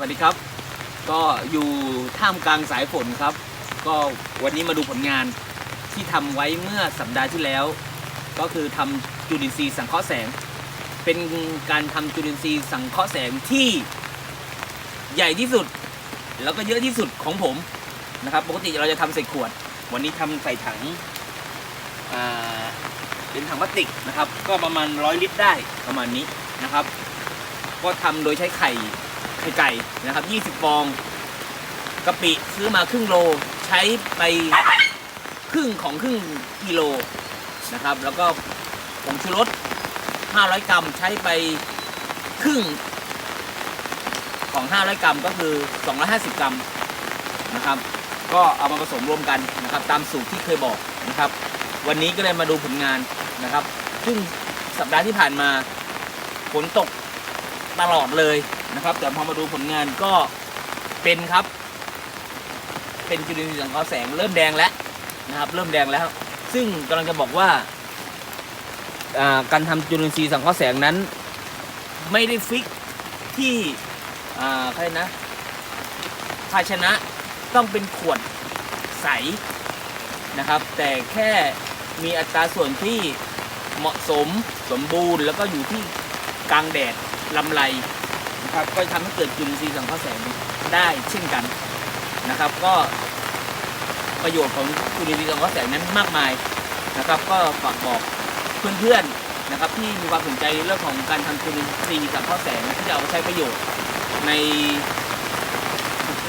วัสดีครับ ก็อยู่ท่ามกลางสายฝนครับ ก็วันนี้มาดูผลงานที่ทำไว้เมื่อสัปดาห์ที่แล้ว ก็คือทำจุลินทรีย์สังเคราะห์แสง เป็นการทำจุลินทรีย์สังเคราะห์แสงที่ใหญ่ที่สุด แล้วก็เยอะที่สุดของผมนะครับ ปกติเราจะทำใส่ขวด วันนี้ทำใส่ถังเป็นถังพลาสติกนะครับ ก็ประมาณร้อยลิตรได้ประมาณนี้นะครับ ก็ทำโดยใช้ไข่ ไข่ไก่นะครับ 20 ฟองกะปิซื้อมาครึ่งโลใช้ไปครึ่งของครึ่งกิโลนะครับ แล้วก็ผงชูรส 500 กรัมใช้ไปครึ่งของ 500 กรัมก็คือ 250 กรัมนะครับ ก็เอามาผสมรวมกันนะครับ ตามสูตรที่เคยบอกนะครับ วันนี้ก็เลยมาดูผลงานนะครับ ซึ่งสัปดาห์ที่ผ่านมาฝนตก ตลอดเลยนะครับ แต่พอมาดูผลงานก็เป็นครับ เป็นจุลินทรีย์สังเคราะห์แสงเริ่มแดงแล้วนะครับ เริ่มแดงแล้ว ซึ่งกำลังจะบอกว่าการทำจุลินทรีย์สังเคราะห์แสงนั้น ไม่ได้ฟิกที่ใครนะภาชนะต้องเป็นขวดใสนะครับ แต่แค่มีอัตราส่วนที่เหมาะสมสมบูรณ์แล้วก็อยู่ที่กลางแดด ลำไรนะครับก็ทำให้เกิดจุลินทรีย์สังเคราะห์แสงได้เช่นกันนะครับ ก็ประโยชน์ของจุลินทรีย์สังเคราะห์แสงนั้นมากมายนะครับ ก็ฝากบอกเพื่อนๆนะครับ ที่มีความสนใจเรื่องของการทำจุลินทรีย์สังเคราะห์แสงที่จะเอาไปใช้ประโยชน์ใน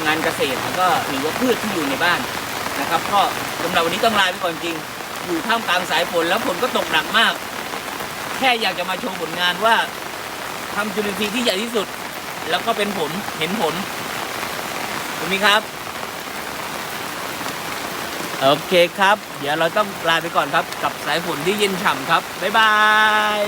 งานเกษตรแล้วก็หรือว่าพืชที่อยู่ในบ้านนะครับ ก็สำหรับวันนี้ต้องลาไปก่อนจริง อยู่ท่ามกลางสายฝนแล้วฝนก็ตกหนักมาก แค่อยากจะมาโชว์ผลงานว่า ทำจุลินทรีย์ที่ใหญ่ที่สุด แล้วก็เป็นผลเห็นผลคุณมีครับ โอเคครับ เดี๋ยวเราต้องลาไปก่อนครับ กับสายฝนที่เย็นฉ่ำครับ บ๊ายบาย